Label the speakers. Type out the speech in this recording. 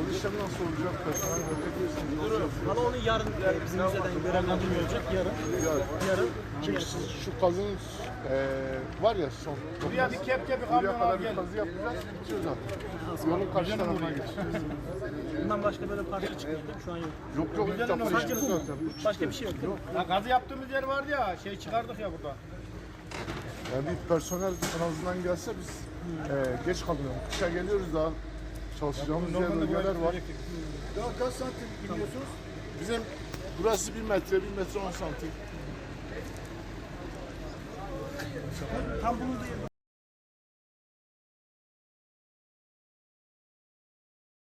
Speaker 1: Nasıl olacak? Personel yapacağız?
Speaker 2: Valla onu yarın e, bizim müzeden görevlendirme olacak. Yarın. Yarın.
Speaker 1: çünkü siz şu kazının eee var ya son.
Speaker 3: Buraya bir kepçe bir
Speaker 1: Buraya
Speaker 3: kamyon al
Speaker 1: kadar bir kazı yapacağız. Bitiyor zaten. Yolun karşı tarafına geçeceğiz.
Speaker 2: Bundan başka böyle parça çıkıyor değil mi? Şu an yok.
Speaker 1: Yok yok ilk defa
Speaker 2: Sadece bu.
Speaker 1: zaten.
Speaker 2: Başka bir şey yok değil mi?
Speaker 3: Ya gazı yaptığımız yer vardı ya, şey çıkardık ya burada.
Speaker 1: Yani bir personel en azından gelse biz eee geç kalmıyoruz. Kışa geliyoruz daha çalışacağımız yer bölgeler var.
Speaker 3: Ya kaç santim gidiyorsunuz?
Speaker 1: Bizim burası bir metre, bir metre on santim.
Speaker 2: Tam bulunduğu yer